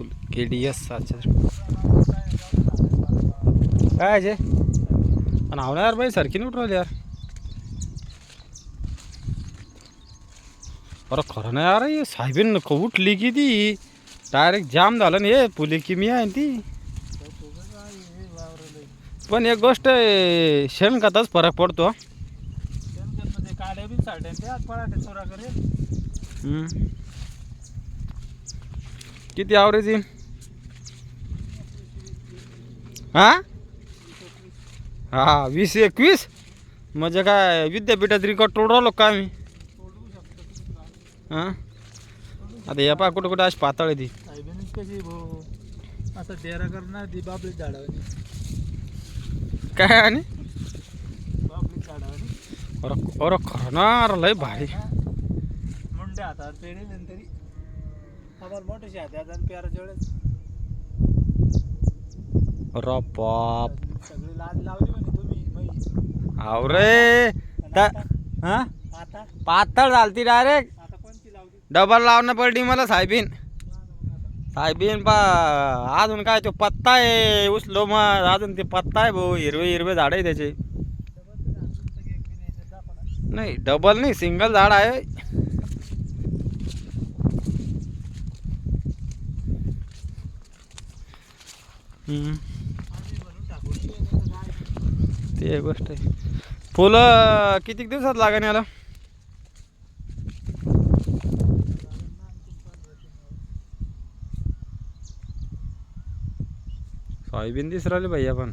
फुल के D S सातशे काय जे? नाव नाही यार बाई सारखी नाही उठवली यार. अरे खरं नाही यार साहेबीन उठली की ती. डायरेक्ट जाम झालं ना हे पुली की मी आहे ना ती. पण एक गोष्ट शेणखताच फरक पडतो. काड्या बी साड्या चोरा हम्म. किती आवरेज येईल? हा? हा वीस एकवीस? म्हणजे काय विद्यापीठात रिकॉर्ड तोडवलो का मी हां? आता या पा कुठं कुठं अशी पातळ आहे ती. असं डेरा करणार ती बाबली झाडावानी काय आणि? बाबली झाडावानी अरे खरं अरे लय भारी. पेरेल आणि तरी. आम्हाला आणि वेळेस सगळी लाज लावली म्हणे तुम्ही. आवरे आता? हां? आता? पातळ झालती डायरेक्ट आता कोणती लावली? डबल लावणं पडली मला साहेबीन साहेबीन पा अजून काय तो पत्ता आहे उचलो मग. अजून ते पत्ता आहे भाऊ हिरवे हिरवे झाड आहे त्याचे. नाही डबल नाही सिंगल झाड आहे. ते एक गोष्ट आहे. फुलं किती दिवसात लागण याला? सोयाबीन दिस राहिले भैया पण